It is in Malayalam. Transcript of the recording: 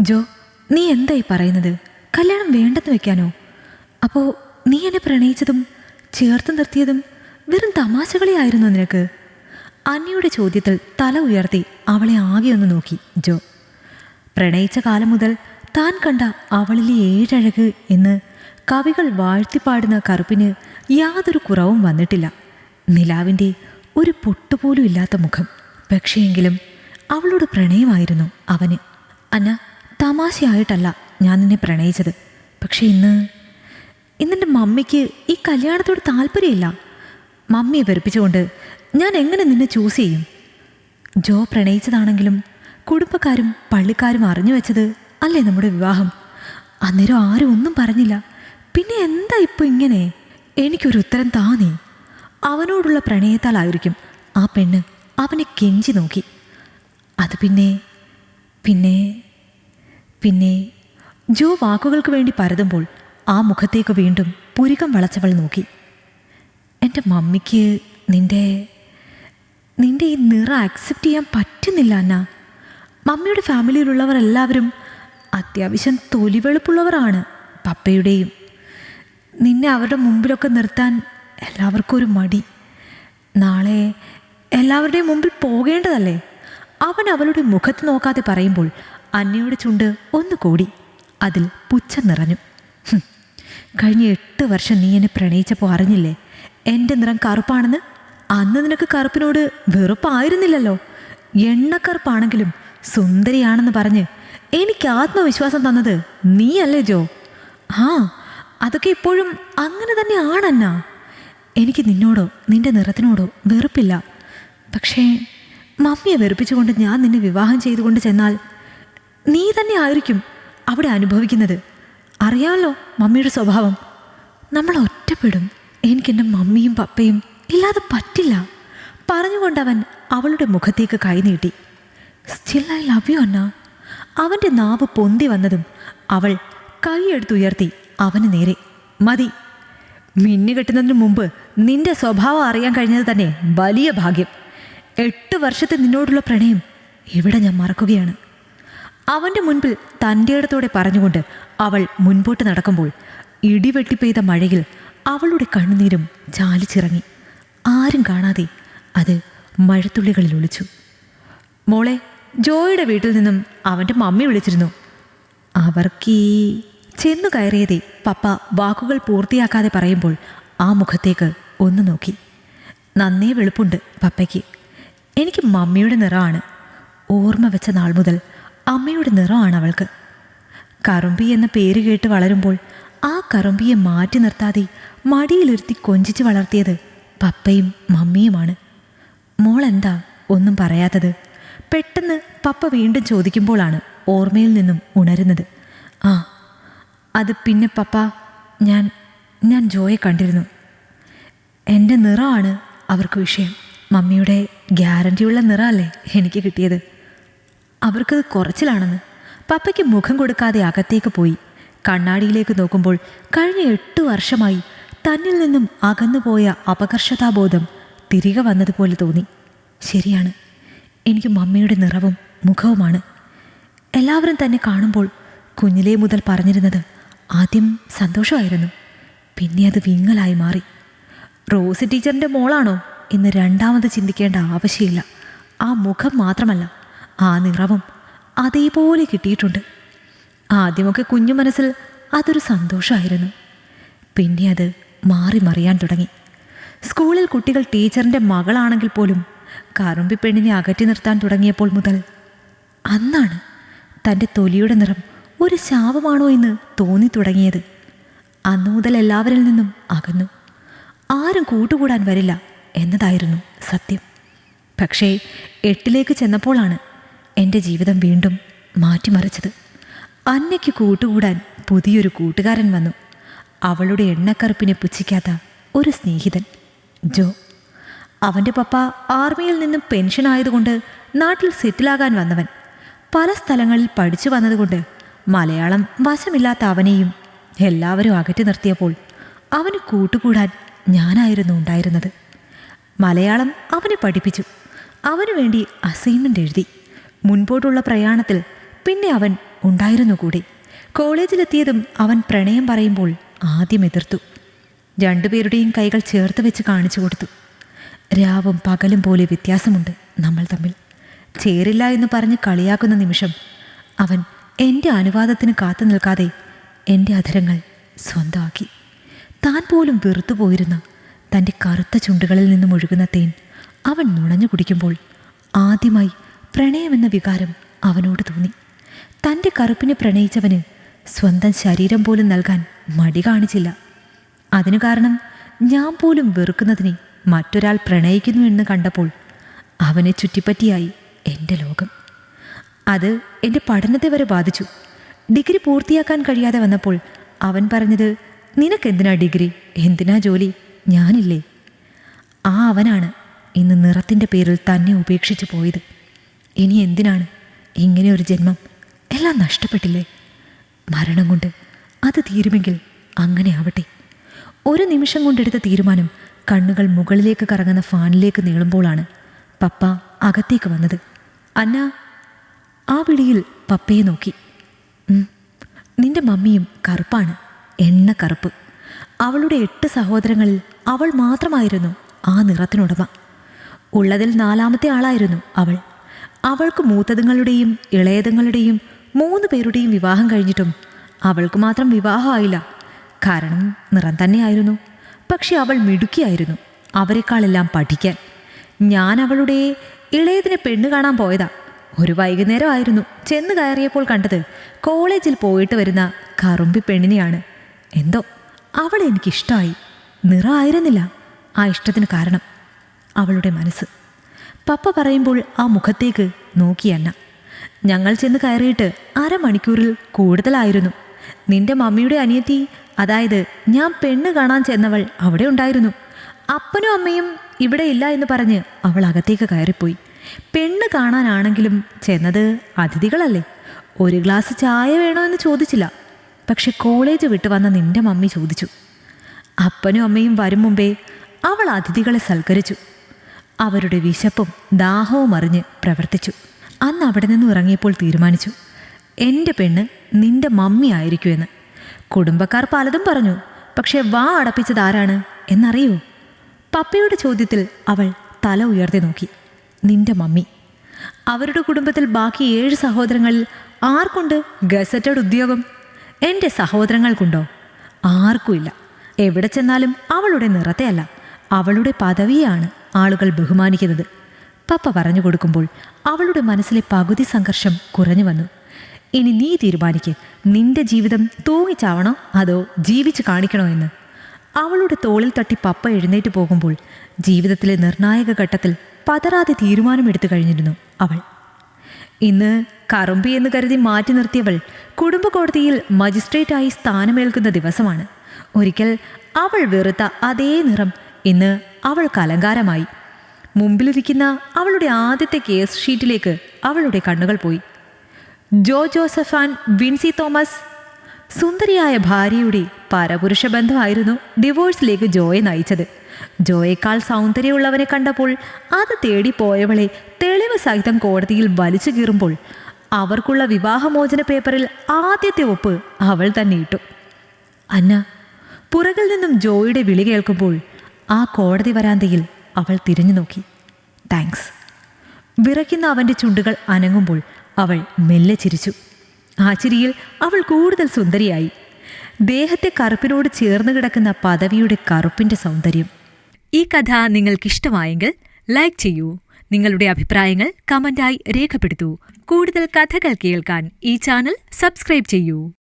ജോ നീ എന്തായി പറയുന്നത്? കല്യാണം വേണ്ടെന്ന് വെക്കാനോ? അപ്പോൾ നീ എന്നെ പ്രണയിച്ചതും ചേർത്ത് നിർത്തിയതും വെറും തമാശകളെയായിരുന്നു നിനക്ക്? അന്നിയുടെ ചോദ്യത്തിൽ തല ഉയർത്തി അവളെ ആകെ ഒന്ന് നോക്കി ജോ. പ്രണയിച്ച കാലം മുതൽ താൻ കണ്ട അവളിലെ ഏഴഴക് എന്ന് കവികൾ വാഴ്ത്തിപ്പാടുന്ന കറുപ്പിന് യാതൊരു കുറവും വന്നിട്ടില്ല. നിലാവിന്റെ ഒരു പൊട്ടുപോലും ഇല്ലാത്ത മുഖം. പക്ഷേയെങ്കിലും അവളോട് പ്രണയമായിരുന്നു അവന്. അന്ന തമാശയായിട്ടല്ല ഞാൻ നിന്നെ പ്രണയിച്ചത്. പക്ഷെ ഇന്ന് ഇന്നെന്റെ മമ്മിക്ക് ഈ കല്യാണത്തോട് താല്പര്യമില്ല. മമ്മിയെ വെറുപ്പിച്ചുകൊണ്ട് ഞാൻ എങ്ങനെ നിന്നെ ചൂസ് ചെയ്യും? ജോ പ്രണയിച്ചതാണെങ്കിലും കുടുംബക്കാരും പള്ളിക്കാരും അറിഞ്ഞു വെച്ചത് അല്ലേ നമ്മുടെ വിവാഹം? അന്നേരം ആരും ഒന്നും പറഞ്ഞില്ല. പിന്നെ എന്താ ഇപ്പോൾ ഇങ്ങനെ? എനിക്കൊരു ഉത്തരം താ നീ അവനോടുള്ള പ്രണയത്താലായിരിക്കും ആ പെണ്ണ് അവനെ കെഞ്ചി നോക്കി. അത് പിന്നെ പിന്നെ പിന്നെ ജോ വാക്കുകൾക്ക് വേണ്ടി പരതുമ്പോൾ ആ മുഖത്തേക്ക് വീണ്ടും പുരികം വളച്ചവൾ നോക്കി. എന്റെ മമ്മിക്ക് നിന്റെ നിന്റെ ഈ നിറ ആക്സെപ്റ്റ് ചെയ്യാൻ പറ്റുന്നില്ല അന്ന. മമ്മിയുടെ ഫാമിലിയിലുള്ളവർ എല്ലാവരും അത്യാവശ്യം തൊലിവെളുപ്പുള്ളവരാണ് പപ്പയുടെയും. നിന്നെ അവരുടെ മുമ്പിലൊക്കെ നിർത്താൻ എല്ലാവർക്കും ഒരു മടി. നാളെ എല്ലാവരുടെയും മുമ്പിൽ പോകേണ്ടതല്ലേ? അവൻ അവളുടെ മുഖത്ത് നോക്കാതെ പറയുമ്പോൾ അന്നയുടെ ചുണ്ട് ഒന്ന് കൂടി. അതിൽ പുച്ഛം നിറഞ്ഞു. കഴിഞ്ഞ എട്ട് വർഷം നീ എന്നെ പ്രണയിച്ചപ്പോൾ അറിഞ്ഞില്ലേ? എന്റെ നിറം കറുപ്പാണെന്ന്? അന്ന് നിനക്ക് കറുപ്പിനോട് വെറുപ്പായിരുന്നില്ലല്ലോ. എണ്ണക്കറുപ്പാണെങ്കിലും സുന്ദരിയാണെന്ന് പറഞ്ഞ് എനിക്ക് ആത്മവിശ്വാസം തന്നത് നീയല്ലേ ജോ? ആ അതൊക്കെ ഇപ്പോഴും അങ്ങനെ തന്നെ ആണന്ന എനിക്ക് നിന്നോടോ നിന്റെ നിറത്തിനോടോ വെറുപ്പില്ല. പക്ഷേ മമ്മിയെ വെറുപ്പിച്ചുകൊണ്ട് ഞാൻ നിന്നെ വിവാഹം ചെയ്തുകൊണ്ട് ചെന്നാൽ നീ തന്നെ ആയിരിക്കും അവിടെ അനുഭവിക്കുന്നത്. അറിയാമല്ലോ മമ്മിയുടെ സ്വഭാവം. നമ്മൾ ഒറ്റപ്പെടും. എനിക്കെന്റെ മമ്മിയും പപ്പയും ഇല്ലാതെ പറ്റില്ല. പറഞ്ഞുകൊണ്ടവൻ അവളുടെ മുഖത്തേക്ക് കൈനീട്ടി still I love you Anna അവന്റെ നാവ് പൊന്തി വന്നതും അവൾ കൈയെടുത്തുയർത്തി അവന് നേരെ. മതി. മിന്നു കെട്ടുന്നതിന് മുമ്പ് നിന്റെ സ്വഭാവം അറിയാൻ കഴിഞ്ഞത് തന്നെ വലിയ ഭാഗ്യം. എട്ട് വർഷത്തെ നിന്നോടുള്ള പ്രണയം. ഇവിടെ ഞാൻ മറക്കുകയാണ്. അവന്റെ മുൻപിൽ തന്റെ ഇടത്തോടെ പറഞ്ഞുകൊണ്ട് അവൾ മുൻപോട്ട് നടക്കുമ്പോൾ ഇടിവെട്ടി പെയ്ത മഴയിൽ അവളുടെ കണ്ണുനീരും ചാലിച്ചിറങ്ങി ആരും കാണാതെ അത് മഴത്തുള്ളികളിൽ ഒളിച്ചു. മോളെ ജോയുടെ വീട്ടിൽ നിന്നും അവന്റെ മമ്മി വിളിച്ചിരുന്നു. അവർക്ക് ചെന്നു കയറിയതേ പപ്പ വാക്കുകൾ പൂർത്തിയാക്കാതെ പറയുമ്പോൾ ആ മുഖത്തേക്ക് ഒന്ന് നോക്കി. നന്നേ വെളുപ്പുണ്ട് പപ്പയ്ക്ക്. എനിക്ക് മമ്മിയുടെ നിറമാണ്. ഓർമ്മ വെച്ച നാൾ മുതൽ അമ്മയുടെ നിറമാണ് അവൾക്ക്. കറുമ്പി എന്ന പേര് കേട്ട് വളരുമ്പോൾ ആ കറുമ്പിയെ മാറ്റി നിർത്താതെ മടിയിലിരുത്തി കൊഞ്ചിച്ച് വളർത്തിയത് പപ്പയും മമ്മിയുമാണ്. മോൾ എന്താ ഒന്നും പറയാത്തത്? പെട്ടെന്ന് പപ്പ വീണ്ടും ചോദിക്കുമ്പോഴാണ് ഓർമ്മയിൽ നിന്നും ഉണരുന്നത്. ആ അത് പിന്നെ പപ്പ ഞാൻ ഞാൻ ജോയെ കണ്ടിരുന്നു. എന്റെ നിറമാണ് അവർക്ക് വിഷയം. മമ്മിയുടെ ഗ്യാരണ്ടിയുള്ള നിറമല്ലേ എനിക്ക് കിട്ടിയത്? അവർക്കത് കുറച്ചിലാണെന്ന് പപ്പയ്ക്ക് മുഖം കൊടുക്കാതെ അകത്തേക്ക് പോയി. കണ്ണാടിയിലേക്ക് നോക്കുമ്പോൾ കഴിഞ്ഞ എട്ട് വർഷമായി തന്നിൽ നിന്നും അകന്നുപോയ അപകർഷതാബോധം തിരികെ വന്നതുപോലെ തോന്നി. ശരിയാണ് എനിക്ക് മമ്മിയുടെ നിറവും മുഖവുമാണ്. എല്ലാവരും തന്നെ കാണുമ്പോൾ കുഞ്ഞിലേ മുതൽ പറഞ്ഞിരുന്നത് ആദ്യം സന്തോഷമായിരുന്നു പിന്നെ അത് വിങ്ങലായി മാറി. റോസ് ടീച്ചറിന്റെ മോളാണോ എന്ന് രണ്ടാമത് ചിന്തിക്കേണ്ട ആവശ്യമില്ല ആ മുഖം മാത്രമല്ല. ആ നിറവും അതേപോലെ കിട്ടിയിട്ടുണ്ട്. ആദ്യമൊക്കെ കുഞ്ഞു മനസ്സിൽ അതൊരു സന്തോഷമായിരുന്നു പിന്നെ അത് മാറി മറിയാൻ തുടങ്ങി. സ്കൂളിൽ കുട്ടികൾ ടീച്ചറിന്റെ മകളാണെങ്കിൽ പോലും കറുമ്പി പെണ്ണിനെ അകറ്റി നിർത്താൻ തുടങ്ങിയപ്പോൾ മുതൽ അന്നാണ് തന്റെ തൊലിയുടെ നിറം ഒരു ശാപമാണോ എന്ന് തോന്നി തുടങ്ങിയത്. അന്നു മുതൽ എല്ലാവരിൽ നിന്നും അകന്നു. ആരും കൂട്ടുകൂടാൻ വരില്ല എന്നതായിരുന്നു സത്യം. പക്ഷേ എട്ടിലേക്ക് ചെന്നപ്പോഴാണ് എന്റെ ജീവിതം വീണ്ടും മാറ്റിമറിച്ചത്. അന്നയ്ക്ക് കൂട്ടുകൂടാൻ പുതിയൊരു കൂട്ടുകാരൻ വന്നു. അവളുടെ എണ്ണക്കറുപ്പിനെ പുച്ഛിക്കാത്ത ഒരു സ്നേഹിതൻ ജോ. അവന്റെ പപ്പ ആർമിയിൽ നിന്നും പെൻഷൻ ആയതുകൊണ്ട് നാട്ടിൽ സെറ്റിലാകാൻ വന്നവൻ. പല സ്ഥലങ്ങളിൽ പഠിച്ചു വന്നതുകൊണ്ട് മലയാളം വശമില്ലാത്ത അവനെയും എല്ലാവരും അകറ്റി നിർത്തിയപ്പോൾ അവന് കൂട്ടുകൂടാൻ ഞാനായിരുന്നു ഉണ്ടായിരുന്നത്. മലയാളം അവനെ പഠിപ്പിച്ചു. അവനു വേണ്ടി അസൈൻമെന്റ് എഴുതി. മുൻപോട്ടുള്ള പ്രയാണത്തിൽ പിന്നെ അവൻ ഉണ്ടായിരുന്നു കൂടി കോളേജിലെത്തിയതും അവൻ പ്രണയം പറയുമ്പോൾ ആദ്യം എതിർത്തു. രണ്ടുപേരുടെയും കൈകൾ ചേർത്ത് വെച്ച് കാണിച്ചു കൊടുത്തു. രാവും പകലും പോലെ വ്യത്യാസമുണ്ട് നമ്മൾ തമ്മിൽ. ചേരില്ല എന്ന് പറഞ്ഞ് കളിയാക്കുന്ന നിമിഷം അവൻ എന്റെ അനുവാദത്തിന് കാത്തു നിൽക്കാതെ എന്റെ അധരങ്ങൾ സ്വന്തമാക്കി. താൻ പോലും വെറുത്തു പോയിരുന്ന തന്റെ കറുത്ത ചുണ്ടുകളിൽ നിന്നും ഒഴുകുന്ന തേൻ അവൻ നുണഞ്ഞു കുടിക്കുമ്പോൾ ആദ്യമായി പ്രണയമെന്ന വികാരം അവനോട് തോന്നി. തന്റെ കറുപ്പിനെ പ്രണയിച്ചവന് സ്വന്തം ശരീരം പോലും നൽകാൻ മടി കാണിച്ചില്ല. അതിനു കാരണം ഞാൻ പോലും വെറുക്കുന്നതിനെ മറ്റൊരാൾ പ്രണയിക്കുന്നു എന്ന് കണ്ടപ്പോൾ അവനെ ചുറ്റിപ്പറ്റിയായി എന്റെ ലോകം. അത് എന്റെ പഠനത്തെ വരെ ബാധിച്ചു. ഡിഗ്രി പൂർത്തിയാക്കാൻ കഴിയാതെ വന്നപ്പോൾ അവൻ പറഞ്ഞത് നിനക്കെന്തിനാ ഡിഗ്രി? എന്തിനാ ജോലി? ഞാനില്ലേ. ആ അവനാണ് ഇന്ന് നിറത്തിന്റെ പേരിൽ തന്നെ ഉപേക്ഷിച്ചു പോയത്. ഇനി എന്തിനാണ് ഇങ്ങനെ ഒരു ജന്മം? എല്ലാം നഷ്ടപ്പെട്ടില്ലേ? മരണം കൊണ്ട് അത് തീരുമെങ്കിൽ അങ്ങനെ ആവട്ടെ. ഒരു നിമിഷം കൊണ്ടെടുത്ത തീരുമാനം കണ്ണുകൾ മുകളിലേക്ക് കറങ്ങുന്ന ഫാനിലേക്ക് നീളുമ്പോഴാണ് പപ്പ അകത്തേക്ക് വന്നത്. അന്ന ആ വിളിയിൽ പപ്പയെ നോക്കി. നിന്റെ മമ്മിയും കറുപ്പാണ് എണ്ണ കറുപ്പ്. അവളുടെ എട്ട് സഹോദരങ്ങളിൽ അവൾ മാത്രമായിരുന്നു ആ നിറത്തിനുടമ. ഉള്ളതിൽ നാലാമത്തെ ആളായിരുന്നു അവൾ. അവൾക്ക് മൂത്തതുങ്ങളുടെയും ഇളയതുങ്ങളുടെയും മൂന്ന് പേരുടെയും വിവാഹം കഴിഞ്ഞിട്ടും അവൾക്ക് മാത്രം വിവാഹമായില്ല. കാരണം നിറം തന്നെയായിരുന്നു. പക്ഷെ അവൾ മിടുക്കിയായിരുന്നു. അവരെക്കാളെല്ലാം പഠിക്കാൻ. ഞാൻ അവളുടെ ഇളയതിനെ പെണ്ണ് കാണാൻ പോയതാ. ഒരു വൈകുന്നേരമായിരുന്നു. ചെന്ന് കയറിയപ്പോൾ കണ്ടത് കോളേജിൽ പോയിട്ട് വരുന്ന കറുമ്പി പെണ്ണിനെയാണ്. എന്തോ അവളെ എനിക്കിഷ്ടമായി നിറമായിരുന്നില്ല ആ ഇഷ്ടത്തിന് കാരണം അവളുടെ മനസ്സ്. പപ്പ പറയുമ്പോൾ ആ മുഖത്തേക്ക് നോക്കിയണ്ണ ഞങ്ങൾ ചെന്ന് കയറിയിട്ട് അരമണിക്കൂറിൽ കൂടുതലായിരുന്നു. നിന്റെ മമ്മിയുടെ അനിയത്തി അതായത് ഞാൻ പെണ്ണ് കാണാൻ ചെന്നവൾ അവിടെ ഉണ്ടായിരുന്നു. അപ്പനും അമ്മയും ഇവിടെ ഇല്ല എന്ന് പറഞ്ഞ് അവൾ അകത്തേക്ക് കയറിപ്പോയി. പെണ്ണ് കാണാനാണെങ്കിലും ചെന്നത് അതിഥികളല്ലേ? ഒരു ഗ്ലാസ് ചായ വേണോ എന്ന് ചോദിച്ചില്ല. പക്ഷെ കോളേജ് വിട്ട് വന്ന നിന്റെ മമ്മി ചോദിച്ചു. അപ്പനും അമ്മയും വരും മുമ്പേ അവൾ അതിഥികളെ സൽക്കരിച്ചു. അവരുടെ വിശപ്പും ദാഹവും അറിഞ്ഞ് പ്രവർത്തിച്ചു. അന്ന് അവിടെ നിന്ന് ഇറങ്ങിയപ്പോൾ തീരുമാനിച്ചു എന്റെ പെണ്ണ് നിന്റെ മമ്മി ആയിരിക്കുമെന്ന്. കുടുംബക്കാർ പലതും പറഞ്ഞു പക്ഷേ വാ അടപ്പിച്ചത് ആരാണ്? എന്നറിയോ? പപ്പയുടെ ചോദ്യത്തിൽ അവൾ തല ഉയർത്തി നോക്കി നിന്റെ മമ്മി. അവരുടെ കുടുംബത്തിൽ ബാക്കി ഏഴ് സഹോദരങ്ങളിൽ ആർക്കുണ്ട് ഗസറ്റഡ് ഉദ്യോഗം? എന്റെ സഹോദരങ്ങൾക്കുണ്ടോ? ആർക്കുമില്ല. എവിടെ ചെന്നാലും അവളുടെ നിറത്തെയല്ല അവളുടെ പദവിയാണ്. ആളുകൾ ബഹുമാനിക്കുന്നത്. പപ്പ പറഞ്ഞു കൊടുക്കുമ്പോൾ അവളുടെ മനസ്സിലെ പകുതി സംഘർഷം കുറഞ്ഞു വന്നു. ഇനി നീ തീരുമാനിക്ക്. നിന്റെ ജീവിതം തൂങ്ങിച്ചാവണോ? അതോ ജീവിച്ച് കാണിക്കണോ എന്ന്? അവളുടെ തോളിൽ തട്ടി പപ്പ എഴുന്നേറ്റ് പോകുമ്പോൾ ജീവിതത്തിലെ നിർണായക ഘട്ടത്തിൽ പതറാതെ തീരുമാനമെടുത്തു കഴിഞ്ഞിരുന്നു അവൾ. ഇന്ന് കറുമ്പി എന്ന് കരുതി മാറ്റി നിർത്തിയവൾ കുടുംബ കോടതിയിൽ മജിസ്ട്രേറ്റായി സ്ഥാനമേൽക്കുന്ന ദിവസമാണ്. ഒരിക്കൽ അവൾ വെറുത്ത അതേ നിറം ഇന്ന് അവൾക്ക് അലങ്കാരമായി. മുമ്പിലിരിക്കുന്ന അവളുടെ ആദ്യത്തെ കേസ് ഷീറ്റിലേക്ക് അവളുടെ കണ്ണുകൾ പോയി. ജോ ജോസഫ് ആൻഡ് വിൻസി തോമസ് സുന്ദരിയായ ഭാര്യയുടെ പരപുരുഷ ബന്ധമായിരുന്നു ഡിവോഴ്സിലേക്ക് ജോയെ നയിച്ചത്. ജോയേക്കാൾ സൗന്ദര്യമുള്ളവനെ കണ്ടപ്പോൾ അത് തേടി പോയവളെ തെളിവ് സഹിതം കോടതിയിൽ വലിച്ചു കീറുമ്പോൾ അവർക്കുള്ള വിവാഹമോചന പേപ്പറിൽ ആദ്യത്തെ ഒപ്പ് അവൾ തന്നെ ഇട്ടു. അന്ന പുറകിൽ നിന്നും ജോയുടെ വിളി കേൾക്കുമ്പോൾ ആ കോടതി വരാന്തയിൽ അവൾ തിരിഞ്ഞു നോക്കി. താങ്ക്സ്. വിറയ്ക്കുന്ന അവന്റെ ചുണ്ടുകൾ അനങ്ങുമ്പോൾ അവൾ മെല്ലെ ചിരിച്ചു. ആ ചിരിയിൽ അവൾ കൂടുതൽ സുന്ദരിയായി. ദേഹത്തെ കറുപ്പിനോട് ചേർന്ന് കിടക്കുന്ന പദവിയുടെ കറുപ്പിന്റെ സൗന്ദര്യം. ഈ കഥ നിങ്ങൾക്കിഷ്ടമായെങ്കിൽ ലൈക്ക് ചെയ്യൂ. നിങ്ങളുടെ അഭിപ്രായങ്ങൾ കമന്റായി രേഖപ്പെടുത്തൂ. കൂടുതൽ കഥകൾ കേൾക്കാൻ ഈ ചാനൽ സബ്സ്ക്രൈബ് ചെയ്യൂ.